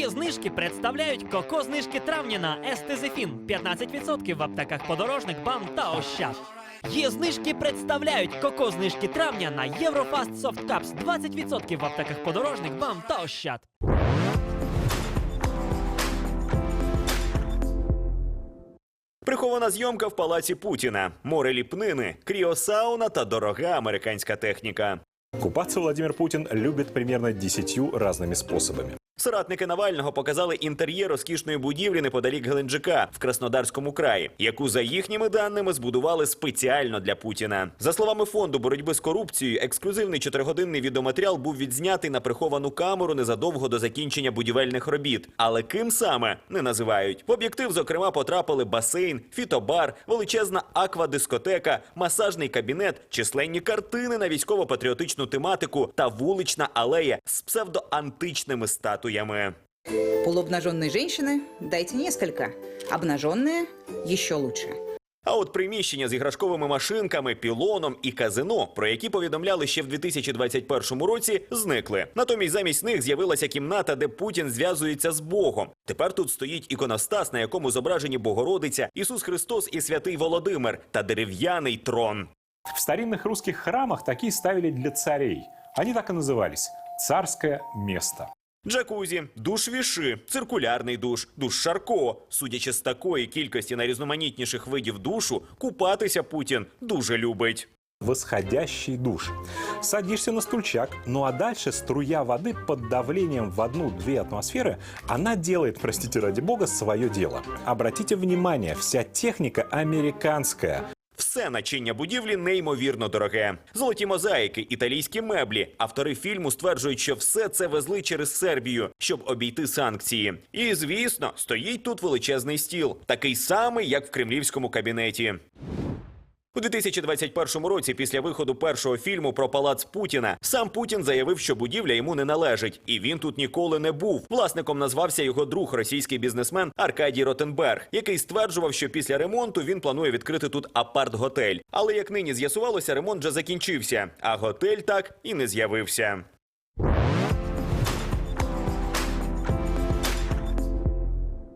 Є знижки представляють коко знижки травня на Естезефін 15% в аптеках подорожник, бам та ощад. Є знижки представляють коко знижки травня на Єврофаст Soft Cups 20% в аптеках подорожник, бам та ощад. Прихована зйомка в палаці Путіна, море ліпнини, кріосауна та дорога американська техніка. Купаться Владимир Путин любит примерно десятью разными способами. Соратники Навального показали інтер'єр розкішної будівлі неподалік Геленджика в Краснодарському краї, яку за їхніми даними збудували спеціально для Путіна. За словами фонду боротьби з корупцією, ексклюзивний чотиригодинний відеоматеріал був відзнятий на приховану камеру незадовго до закінчення будівельних робіт. Але ким саме не називають. В об'єктив, зокрема, потрапили басейн, фітобар, величезна аквадискотека, масажний кабінет, численні картини на військово-патріотичну тематику та вулична алея з псевдоантичними статуями Полуобнаженные женщины дайте несколько. Обнаженные еще лучше. А от приміщення з іграшковими машинками, пілоном і казино, про які повідомляли ще в 2021 році, зникли. Натомість замість них з'явилася кімната, де Путін зв'язується з Богом. Тепер тут стоїть іконостас, на якому зображені Богородиця, Ісус Христос і святий Володимир та дерев'яний трон. В старинных русских храмах такие ставили для царей. Они так и назывались – «царское место». Джакузі, душ віши, циркулярний душ, душ Шарко. Судячи з такої кількості найрізноманітніших видів душу, купатися Путін дуже любить. Восходящий душ. Садишься на стульчак, ну а дальше струя воды под давлением в одну-две атмосферы, она делает, простите ради бога, свое дело. Обратите внимание, вся техника американская. Все начиння будівлі неймовірно дороге. Золоті мозаїки, італійські меблі. Автори фільму стверджують, що все це везли через Сербію, щоб обійти санкції. І звісно, стоїть тут величезний стіл, такий самий, як в кремлівському кабінеті. У 2021 році, після виходу першого фільму про палац Путіна, сам Путін заявив, що будівля йому не належить, і він тут ніколи не був. Власником назвався його друг, російський бізнесмен Аркадій Ротенберг, який стверджував, що після ремонту він планує відкрити тут апарт-готель. Але як нині з'ясувалося, ремонт вже закінчився, а готель так і не з'явився.